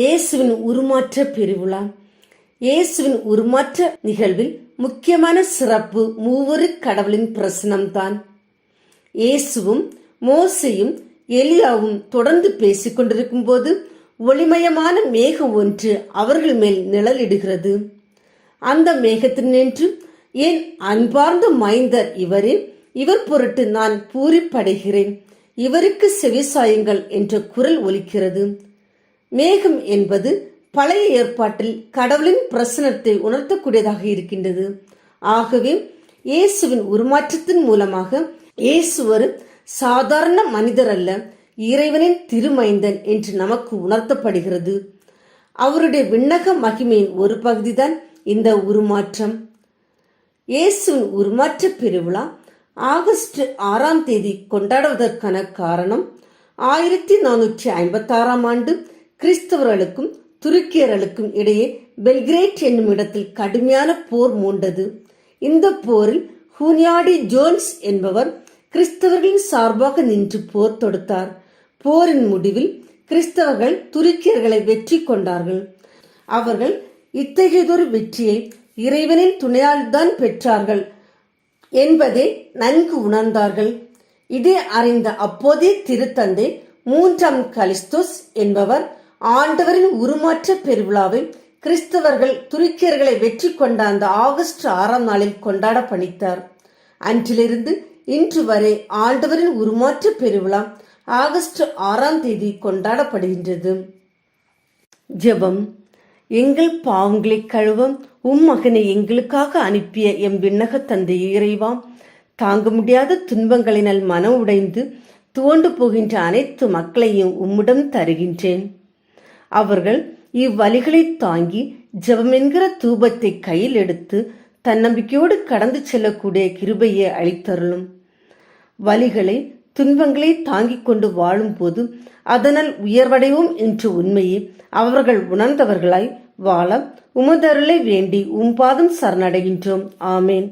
இயேசுவின் உருமாற்ற பெருவிழா. இயேசுவின் உருமாற்ற நிகழ்வில் முக்கியமான சிறப்பு மூவரு கடவுளின் பிரசனம்தான். இயேசுவும் மோசையும் எலியாவும் தொடர்ந்து பேசிக் கொண்டிருக்கும் போது ஒளிமயமான மேகம் ஒன்று அவர்கள் மேல் நிழலிடுகிறது. அந்த மேகத்தினின்று என் அன்பார்ந்த மைந்தர் இவரே இவர் பொருட்டு நான் பூரிப்படைகிறேன். இவருக்கு செவிசாயுங்கள் என்ற குரல் ஒலிக்கிறது. மேகம் என்பது பழைய ஏற்பாட்டில் கடவுளின் பிரசனத்தை உணர்த்தக்கூடியதாக இருக்கின்றது. ஆகவே இயேசுவின் உருமாற்றத்தின் மூலமாக இயேசு ஒரு சாதாரண மனிதர் அல்ல இறைவனின் திருமைந்தன் என்று நமக்கு உணர்த்தப்படுகிறது. அவருடைய விண்ணக மகிமையின் ஒரு பகுதிதான் இந்த உருமாற்றம். இயேசுவின் உருமாற்ற பெருவிழா ஆகஸ்ட் ஆறாம் தேதி கொண்டாடுவதற்கான காரணம் ஆயிரத்தி நானூற்றி ஐம்பத்தாறாம் ஆண்டு கிறிஸ்தவர்களுக்கும் துருக்கியர்களுக்கும் இடையே பெல்கிரேட் என்னும் இடத்தில் கடுமையான போர் மூண்டது. இந்த போரில் ஹூனியாடி ஜோன்ஸ் என்பவர் கிறிஸ்தவர்களின் சார்பாக நின்று போர் தொடுத்தார். போரின் முடிவில் கிறிஸ்தவர்கள் துருக்கியர்களை வெற்றி கொண்டார்கள். அவர்கள் இத்தகையதொரு வெற்றியை இறைவனின் துணையால் தான் பெற்றார்கள் என்பதை நன்கு உணர்ந்தார்கள். இதை அறிந்த அப்போதைய திருத்தந்தை மூன்றாம் கலிஸ்தோஸ் என்பவர் ஆண்டவரின் உருமாற்ற பெருவிழாவை கிறிஸ்தவர்கள் துருக்கியர்களை வெற்றி கொண்ட அந்த ஆகஸ்ட் ஆறாம் நாளில் கொண்டாட பணித்தார். அன்றிலிருந்து இன்று வரை ஆண்டவரின் உருமாற்ற பெருவிழா ஆகஸ்ட் ஆறாம் தேதி கொண்டாடப்படுகின்றது. ஜெபம். எங்கள் பாவங்களை கழுவம். உம் மகனை எங்களுக்காக அனுப்பிய எம் விண்ணக தந்தை இறைவாம் தாங்க முடியாத துன்பங்களினால் மனம் உடைந்து துவண்டு போகின்ற அனைத்து மக்களையும் உம்மிடம் தருகின்றேன். அவர்கள் இவ்வழிகளை தாங்கி ஜபம் என்கிற தூபத்தை கையில் எடுத்து தன்னம்பிக்கையோடு கடந்து செல்லக்கூடிய கிருபையை அளித்தருளும். வலிகளை துன்பங்களை தாங்கிக் கொண்டு வாழும்போது அதனால் உயர்வடைவோம் என்ற உண்மையை அவர்கள் உணர்ந்தவர்களாய் வாழ உமதருளை வேண்டி உம்பாதம் சரணடைகின்றோம். ஆமேன்.